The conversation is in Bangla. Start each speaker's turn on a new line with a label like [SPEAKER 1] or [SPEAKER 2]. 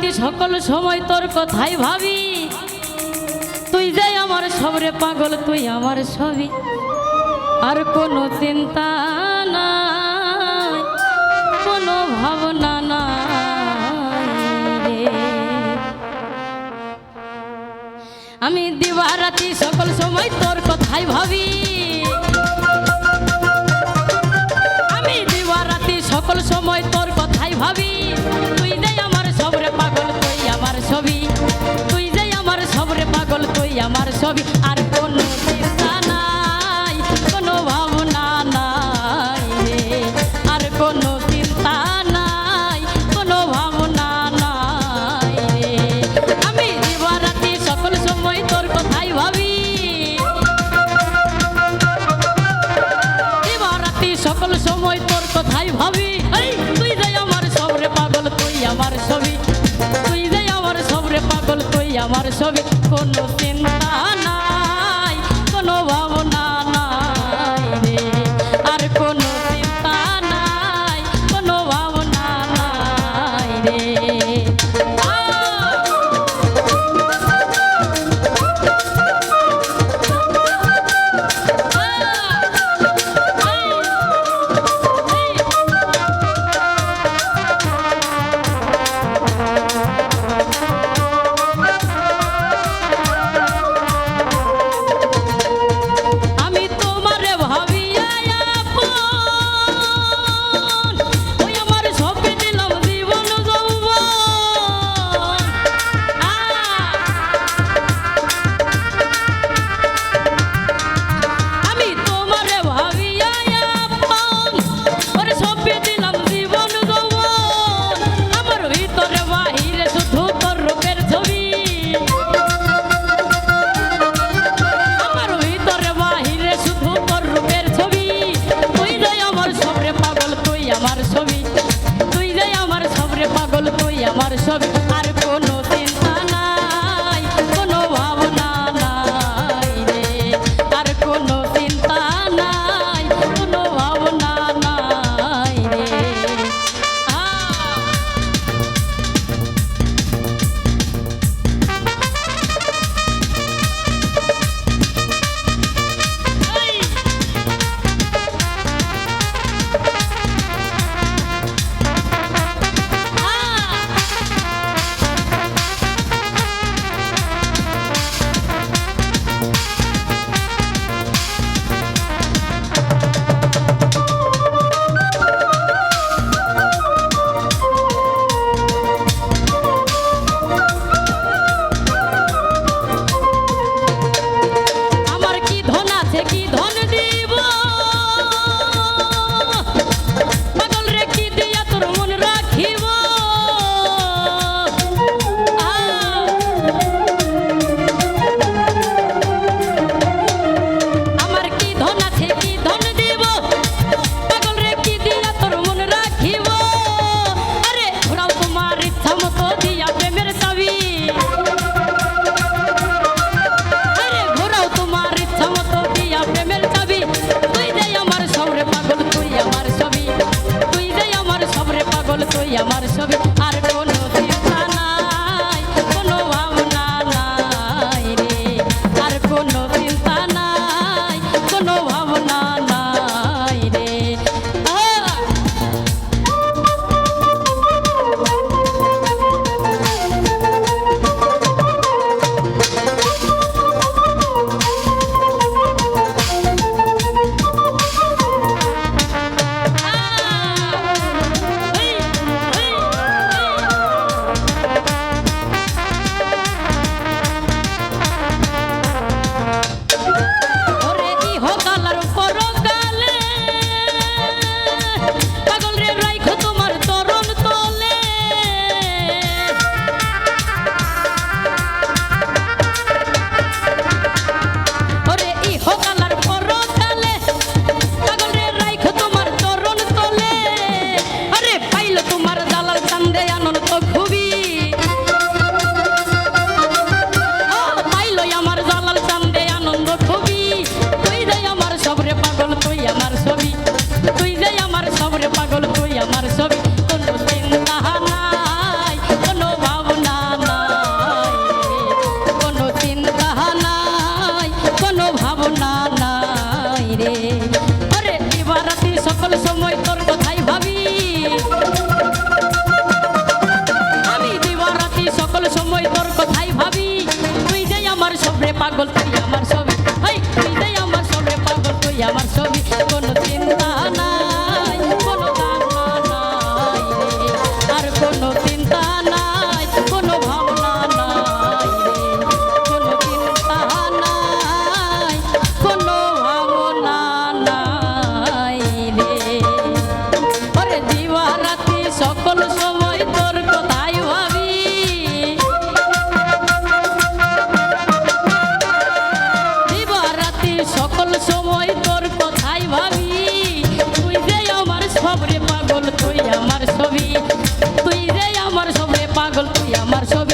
[SPEAKER 1] রাতি সকল সময় তোর কথাই ভাবি। তুই যাই আমার সবরে পাগল, তুই আমার সবই। আর কোনো চিন্তা নাই, কোনো ভাবনা রে। আমি দিবারাতি সকল সময় তোর কথাই ভাবি। ছবি আর কোনো চিন্তা নাই, কোনো ভাবনা নাই আর কোনো চিন্তা নাই, কোনো ভাবনা নাই আমি দিবারাতি সকল সময় তোর কথাই ভাবি। দিবারাতি সকল সময় তোর কথাই ভাবি। তুই যাই আমার সবরে পাগল, তুই আমার ছবি। তুই যাই আমার সবরে পাগল, তুই আমার ছবি। কোনো চিন্তা আমার পাগল তুই আমার সবে। হাই তুই আমার সবে পাগল তুই আমার আমার সব